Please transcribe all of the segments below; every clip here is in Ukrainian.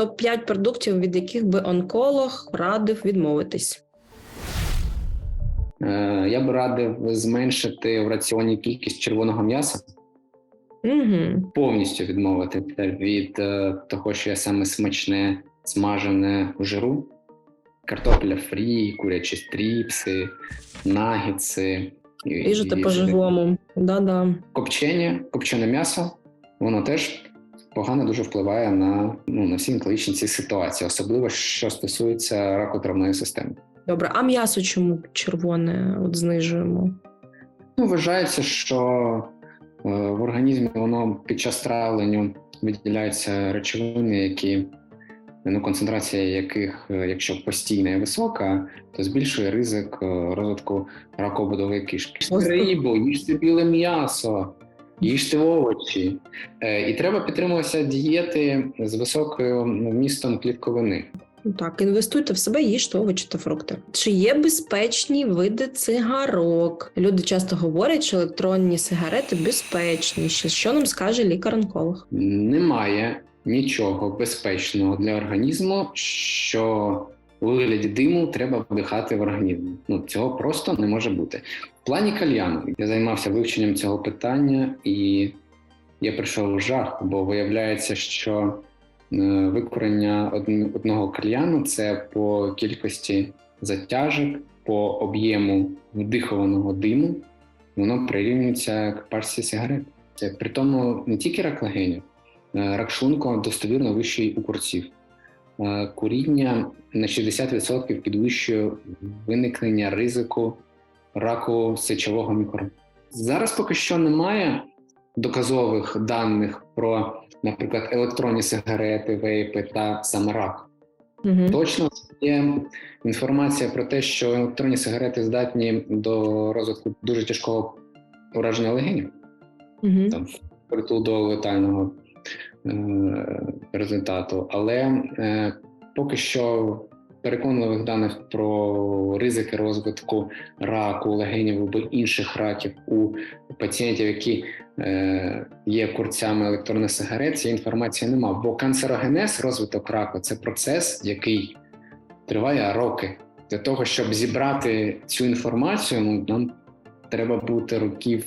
топ 5 продуктів, від яких би онколог радив відмовитись. Е, Я би радив зменшити в раціоні кількість червоного м'яса, Угу. повністю відмовити від е, того, що є саме смачне, смажене в жиру. Картопля фрі, курячі стріпси, нагітси. і- по-живому. Да-да. Копчення, копчене м'ясо, воно теж погано дуже впливає на, ну, на всі онкологічні ці ситуації, особливо що стосується раку травної системи. Добре, а м'ясо чому червоне от знижуємо? Ну, вважається, що е, в організмі воно під час травлення виділяються речовини, які ну, концентрація яких, е, якщо постійна і висока, то збільшує ризик е, розвитку раково-будової кишки. Рибу, їжте біле м'ясо, їжте овочі. Е, І треба підтримуватися дієти з високим вмістом клітковини. Ну Так, інвестуйте в себе, їжте овочі та фрукти. Чи є безпечні види цигарок? Люди часто говорять, що електронні сигарети безпечніші. Що нам скаже лікар-онколог? Немає нічого безпечного для організму, що у вигляді диму треба вдихати в організм. Ну цього просто не може бути. Плані кальяну я займався вивченням цього питання, і я прийшов в жах, бо виявляється, що е, викорення одного кальяну це по кількості затяжок, по об'єму вдихованого диму, воно прирівнюється к пачці сигарет. Це при тому не тільки рак легенів, е, рак шлунку достовірно вищий у курців. Е, Куріння на 60% підвищує виникнення ризику раку сечового мікроба. Зараз поки що немає доказових даних про, наприклад, електронні сигарети, вейпи та саме рак. Угу. Точно є інформація про те, що електронні сигарети здатні до розвитку дуже тяжкого ураження легенів Угу. там притул до летального е, результату. Але е, поки що переконливих даних про ризики розвитку раку, легенів або інших раків у пацієнтів, які е, є курцями електронних сигарет, цієї інформації немає. Бо канцерогенез, розвиток раку це процес, який триває роки. Для того, щоб зібрати цю інформацію, ну, нам треба бути років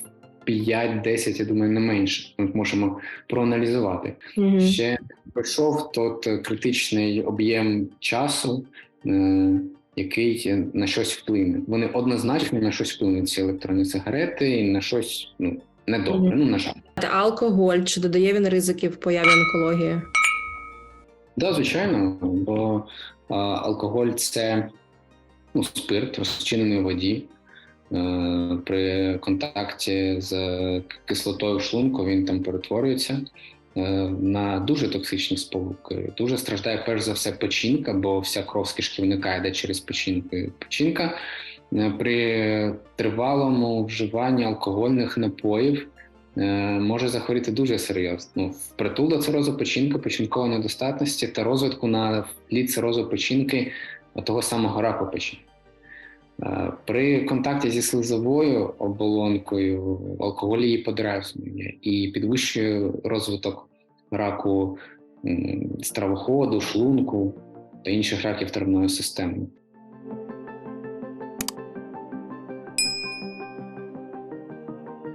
5-10, я думаю, не менше. Ми можемо проаналізувати. Угу. Ще пройшов тот критичний об'єм часу, е, який на щось вплине. Вони однозначно на щось вплинуть, ці електронні сигарети, і на щось ну, недобре. Мгм. Ну, на жаль. Та Алкоголь чи додає він ризиків в появі онкології? Да, звичайно, бо а, алкоголь це ну, спирт, розчинений у воді. Е, При контакті з кислотою шлунку він там перетворюється е, на дуже токсичні сполуки. Дуже страждає перш за все печінка, бо вся кров з кишківника йде через печінку. Печінка е, при тривалому вживанні алкогольних напоїв може захворіти дуже серйозно. Ну, впритул до цирозу печінки, печінкової недостатності та розвитку на тлі цирозу печінки того самого раку печінки. Е, При контакті зі слизовою оболонкою алкоголь її подразнює і підвищує розвиток раку стравоходу, шлунку та інших раків травної системи.